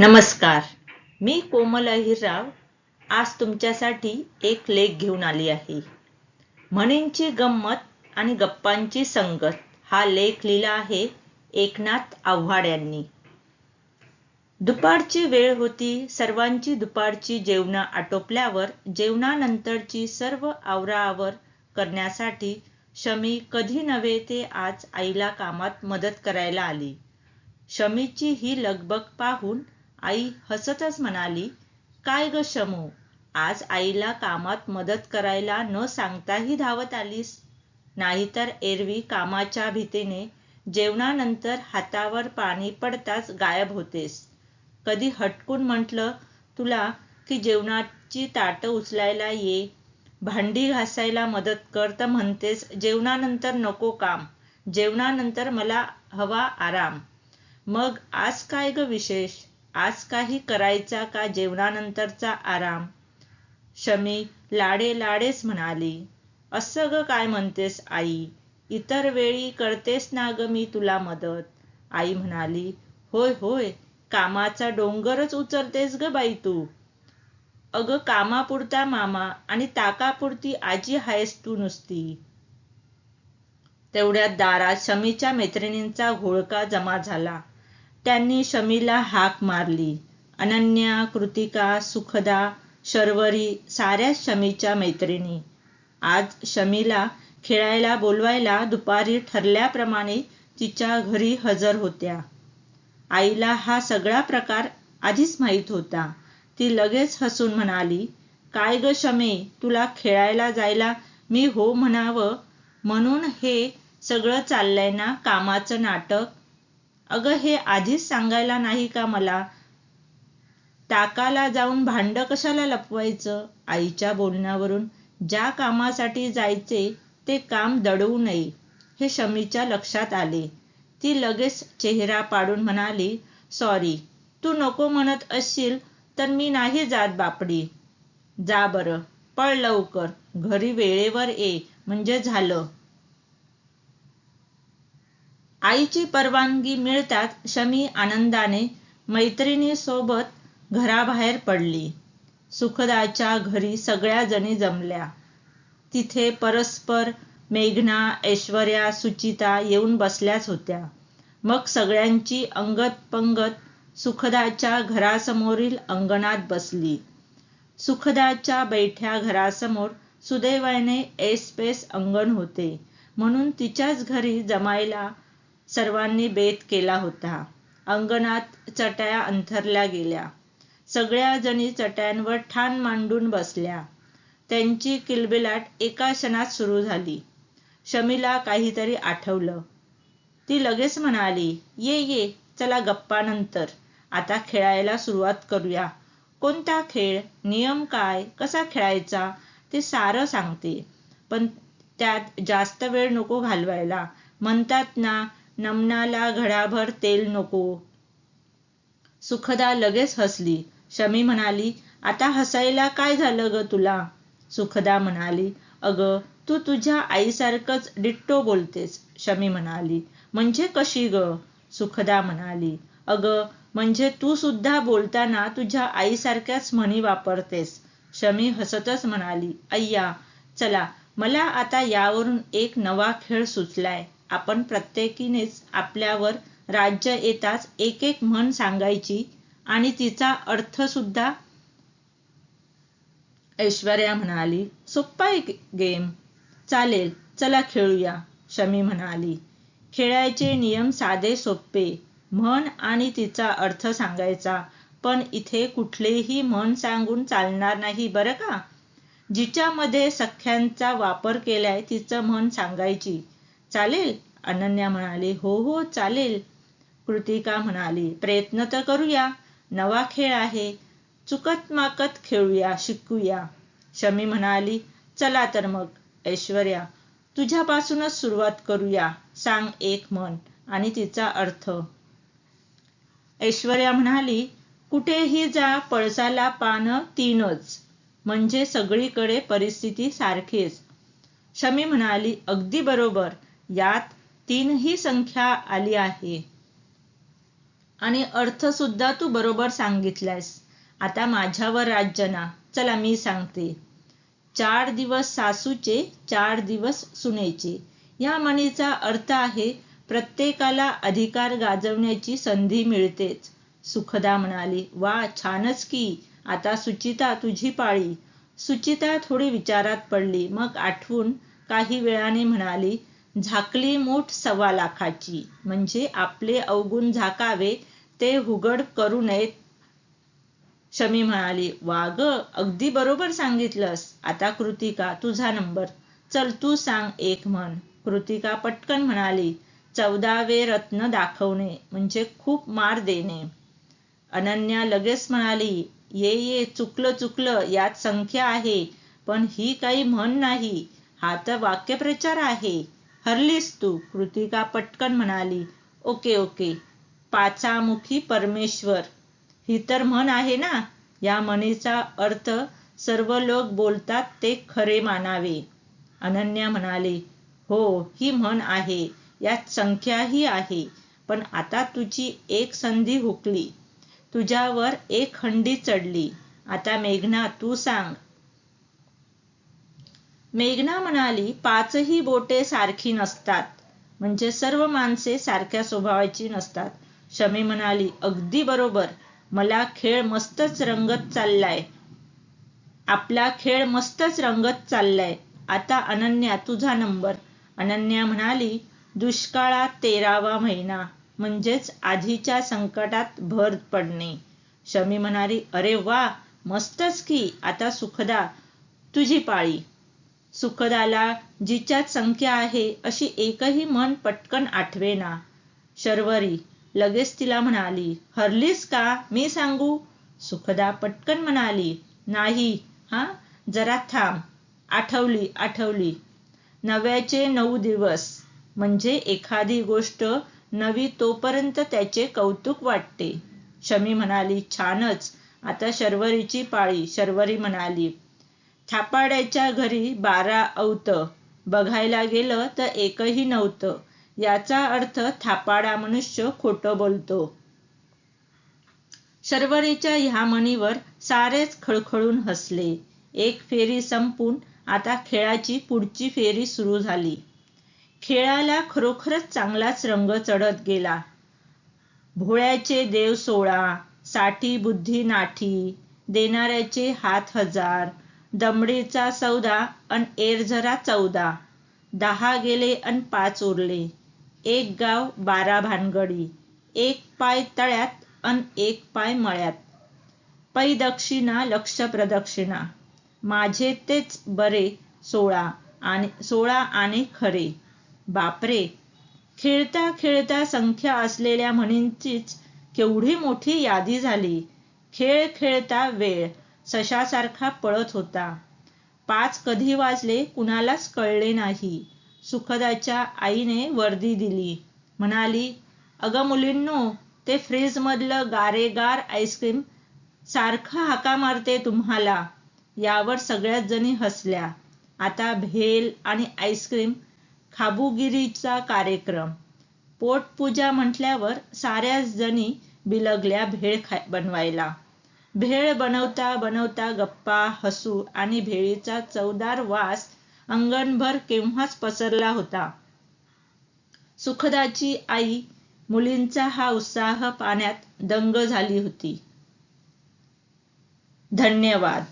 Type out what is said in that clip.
नमस्कार. मी कोमल अहिरराव आज तुमच्यासाठी एक लेख घेऊन आली आहे. म्हणींची गंमत आणि गप्पांची संगत हा लेख लिहिला आहे एकनाथ आव्हाड यांनी. दुपारची वेळ होती सर्वांची दुपारची जेवणं आटोपल्यावर जेवणानंतरची सर्व आवराआवर करण्यासाठी शमी कधी नव्हे ते आज आईला कामात मदत करायला आली. शमीची ही लगबग पाहून आई हसतच म्हणाली काय ग शमू आज आईला कामात मदत करायला न सांगताही धावत आलीस? नाहीतर एरवी कामाच्या भीतीने जेवणानंतर हातावर पाणी पडताच गायब होतेस. कधी हटकून म्हटलं तुला की जेवणाची ताटं उचलायला ये. भांडी घासायला मदत कर तर म्हणतेस जेवणानंतर नको काम जेवणानंतर मला हवा आराम. मग आज काय ग विशेष? आज काही करायचा का जेवणानंतरचा आराम? शमी लाडे लाडेच म्हणाली असं ग काय म्हणतेस आई? इतर वेळी करतेस ना ग मी तुला मदत? आई म्हणाली होय होय कामाचा डोंगरच उचलतेस ग बाई तू. अगं कामापुरता मामा आणि ताकापुरती आजी आहेस तू नुसती. तेवढ्यात दारात शमीच्या मैत्रिणींचा घोळका जमा झाला. त्यांनी शमीला हाक मारली. अनन्या कृतिका सुखदा शर्वरी साऱ्या शमीच्या मैत्रिणी. आज शमीला खेळायला बोलवायला दुपारी ठरल्याप्रमाणे तिच्या घरी हजर होत्या. आईला हा सगळा प्रकार आधीच माहीत होता. ती लगेच हसून म्हणाली काय ग शमे तुला खेळायला जायला मी हो म्हणावं? म्हणून हे सगळं चाललंय ना कामाचं नाटक? अगं हे आधीच सांगायला नाही का मला? ताकाला जाऊन भांड कशाला लपवायचं? आईच्या बोलण्यावरून ज्या कामासाठी जायचे ते काम दडवू नये हे शमीच्या लक्षात आले. ती लगेच चेहरा पाडून म्हणाली सॉरी तू नको म्हणत असशील तर मी नाही जात बापडी. जा बरं पळ लवकर घरी वेळेवर ये म्हणजे झालं. आईची परवानगी मिळताच शमी आनंदाने मैत्रिणीसोबत घराबाहेर पडली. सुखदाच्या घरी सगळ्या जणी जमल्या. तिथे परस्पर मेघना ऐश्वर्या सुचिता येऊन बसल्याच होत्या. मग सगळ्यांची अंगत पंगत सुखदाच्या घरासमोरील अंगणात बसली. सुखदाच्या बैठ्या घरासमोर सुदैवाने एसपेस अंगण होते. म्हणून तिच्याच घरी जमायला सर्वांनी बेत केला होता. अंगणात चटया अंथरल्या गेल्या. सगळ्या जणी चटयांवर ठाण मांडून बसल्या. त्यांची किलबिलाट एका क्षणात सुरू झाली. शमीला काहीतरी आठवलं. ती लगेच म्हणाली ये ये चला गप्पानंतर आता खेळायला सुरुवात करूया. कोणता खेळ? नियम काय? कसा खेळायचा? ते सारं सांगते. पण त्यात जास्त वेळ नको घालवायला. म्हणतात ना नमनाला घडाभर तेल नको. सुखदा लगेच हसली. शमी म्हणाली आता हसायला काय झालं ग तुला? सुखदा म्हणाली अगं तू तुझ्या आईसारखंच डिट्टो बोलतेस. शमी म्हणाली म्हणजे कशी ग? सुखदा म्हणाली अगं म्हणजे तू सुद्धा बोलताना तुझ्या आईसारख्याच म्हणी वापरतेस. शमी हसतच म्हणाली अय्या चला मला आता यावरून एक नवा खेळ सुचलाय. आपण प्रत्येकीनेच आपल्यावर राज्य येताच एक एक म्हण सांगायची आणि तिचा अर्थ सुद्धा ऐश्वर्या म्हणाली सोप्पा एक गेम. चालेल चला खेळूया शमी म्हणाली. खेळायचे नियम साधे सोपे म्हण आणि तिचा अर्थ सांगायचा. पण इथे कुठलेही म्हण सांगून चालणार नाही बरं का? जिच्यामध्ये सख्यांचा वापर केलाय तिचं म्हण सांगायची. चालेल अनन्या म्हणाली हो हो चालेल. कृतिका म्हणाली प्रयत्न तर करूया. नवा खेळ आहे. चुकत माकत खेळूया शिकूया. शमी म्हणाली चला तर मग ऐश्वर्या तुझ्यापासूनच सुरुवात करूया. सांग एक म्हण आणि तिचा अर्थ. ऐश्वर्या म्हणाली कुठेही जा पळसाला पानं तीनच. म्हणजे सगळीकडे परिस्थिती सारखीच. शमी म्हणाली अगदी बरोबर. यात तीनही संख्या आली आहे. आणि अर्थ सुद्धा तू बरोबर सांगितलायस. आता माझ्यावर राज्य ना. चला मी सांगते. चार दिवस सासूचे चार दिवस सुनेचे. या म्हणीचा अर्थ आहे प्रत्येकाला अधिकार गाजवण्याची संधी मिळतेच. सुखदा म्हणाली वा छानच की. आता सुचिता तुझी पाळी. सुचिता थोडी विचारात पडली. मग आठवून काही वेळाने म्हणाली झाकली मूठ सव्वा लाखाची. म्हणजे आपले अवगुण झाकावे ते हुगड करू नयेत. शमी म्हणाली वा ग अगदी बरोबर सांगितलंस. आता कृतिका तुझा नंबर. चल तू सांग एक म्हण. कृतिका पटकन म्हणाली चौदावे रत्न दाखवणे म्हणजे खूप मार देणे. अनन्या लगेच म्हणाली ये ये चुकलं चुकलं यात संख्या आहे पण ही काही म्हण नाही. हा तर वाक्यप्रचार आहे. हरलीस तू कृतिका पटकन म्हणाली. Okay okay. पाचामुखी परमेश्वर. ही तर म्हण आहे ना? या म्हणीचा अर्थ सर्व लोक बोलतात ते खरे मानावे. अनन्या म्हणाले हो ही म्हण आहे. यात संख्याही आहे. पण आता तुझी एक संधी हुकली. तुझ्यावर एक खंडी चढली. आता मेघना तू सांग मेघना म्हणाली पाचही बोटे सारखी नसतात. म्हणजे सर्व माणसे सारख्या स्वभावाची नसतात. शमी म्हणाली अगदी बरोबर. मला खेळ मस्तच रंगत चाललाय. आपला खेळ मस्तच रंगत चाललाय. आता अनन्या तुझा नंबर. अनन्या म्हणाली दुष्काळात तेरावा महिना. म्हणजेच आधीच्या संकटात भर पडणे. शमी म्हणाली अरे वा मस्तच की आता सुखदा. तुझी पाळी. सुखदाला जिच्यात संख्या आहे अशी एकही मन पटकन आठवेना. शर्वरी लगेच तिला म्हणाली हरलीस का? मी सांगू. सुखदा पटकन म्हणाली नाही हा? जरा थांब. आठवली आठवली. नव्याचे नऊ दिवस. म्हणजे एखादी गोष्ट नवी तोपर्यंत त्याचे कौतुक वाटते. शमी म्हणाली छानच. आता शर्वरीची पाळी. शर्वरी म्हणाली थापाड्याच्या घरी बारा अवत बघायला गेलं तर एकही नव्हतं. याचा अर्थ थापाडा मनुष्य खोटं बोलतो. शर्वरीच्या ह्या मनीवर सारेच खळखळून हसले. एक फेरी संपून आता खेळाची पुढची फेरी सुरू झाली. खेळाला खरोखरच चांगलाच रंग चढत गेला. भोळ्याचे देव सोळा साठी बुद्धी नाठी देणाऱ्याचे हात हजार दमडीचा सौदा अन एरझरा चौदा. दहा गेले अन पाच उरले. एक गाव बारा भानगडी. एक पाय तळ्यात अन एक पाय मळ्यात. पै दक्षिणा लक्ष प्रदक्षिणा माझे तेच बरे सोळा आणि सोळा आणि खरे. बापरे! खेळता खेळता संख्या असलेल्या म्हणींचीच केवढी मोठी यादी झाली. खेळ खेळता वेळ. सशासारखा पळत होता. पाच कधी वाजले कुणालाच कळले नाही. सुखदाच्या आईने वर्दी दिली. म्हणाली अगं मुलींनो ते फ्रीजमधलं गारेगार आईस्क्रीम सारखं हाका मारते तुम्हाला. यावर सगळ्याच जणी हसल्या. आता भेल आणि आईस्क्रीम खाबुगिरीचा कार्यक्रम. पोटपूजा म्हटल्यावर साऱ्याच जणी बिलगल्या भेळ खा बनवायला. भेळ बनवता बनवता गप्पा हसू आणि भेळीचा चवदार वास अंगणभर केव्हाच पसरला होता. सुखदाची आई मुलींचा हा उत्साह पाण्यात दंग झाली होती. धन्यवाद.